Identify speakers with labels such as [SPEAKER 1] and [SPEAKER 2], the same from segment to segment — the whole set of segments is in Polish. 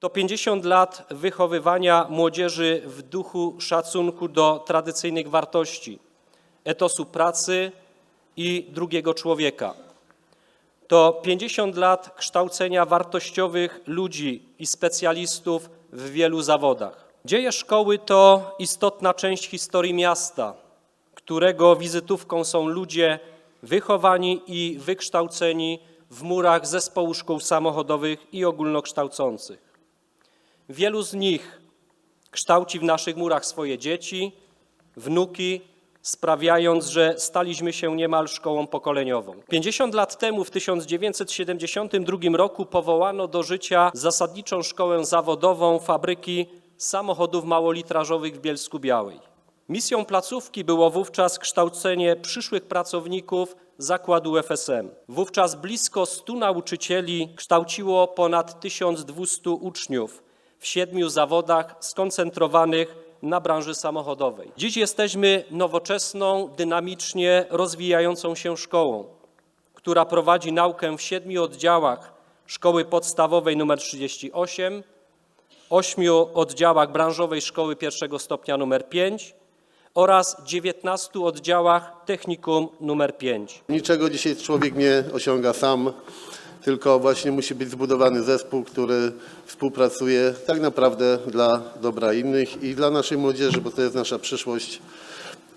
[SPEAKER 1] To 50 lat wychowywania młodzieży w duchu szacunku do tradycyjnych wartości, etosu pracy i drugiego człowieka. To 50 lat kształcenia wartościowych ludzi i specjalistów w wielu zawodach. Dzieje szkoły to istotna część historii miasta, którego wizytówką są ludzie wychowani i wykształceni w murach zespołu szkół samochodowych i ogólnokształcących. Wielu z nich kształci w naszych murach swoje dzieci, wnuki, sprawiając, że staliśmy się niemal szkołą pokoleniową. 50 lat temu, w 1972 roku, powołano do życia zasadniczą szkołę zawodową fabryki samochodów małolitrażowych w Bielsku Białej. Misją placówki było wówczas kształcenie przyszłych pracowników zakładu FSM. Wówczas blisko 100 nauczycieli kształciło ponad 1200 uczniów w siedmiu zawodach skoncentrowanych na branży samochodowej. Dziś jesteśmy nowoczesną, dynamicznie rozwijającą się szkołą, która prowadzi naukę w siedmiu oddziałach szkoły podstawowej nr 38, ośmiu oddziałach branżowej szkoły pierwszego stopnia nr 5 oraz 19 oddziałach technikum nr 5.
[SPEAKER 2] Niczego dzisiaj człowiek nie osiąga sam, tylko właśnie musi być zbudowany zespół, który współpracuje tak naprawdę dla dobra innych i dla naszej młodzieży, bo to jest nasza przyszłość.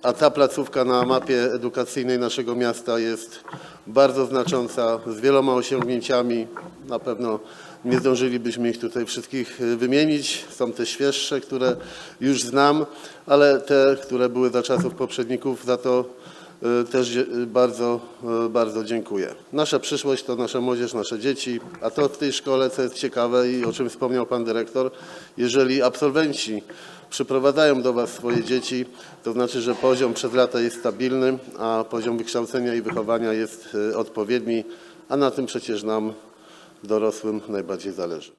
[SPEAKER 2] A ta placówka na mapie edukacyjnej naszego miasta jest bardzo znacząca, z wieloma osiągnięciami. Na pewno nie zdążylibyśmy ich tutaj wszystkich y, wymienić. Są te świeższe, które już znam, ale te, które były za czasów poprzedników, za to też dzie- y, bardzo, y, bardzo dziękuję. Nasza przyszłość to nasza młodzież, nasze dzieci, a to w tej szkole, co jest ciekawe i o czym wspomniał pan dyrektor, jeżeli absolwenci przyprowadzają do Was swoje dzieci, to znaczy, że poziom przez lata jest stabilny, a poziom wykształcenia i wychowania jest y, odpowiedni, a na tym przecież nam, dorosłym, najbardziej zależy.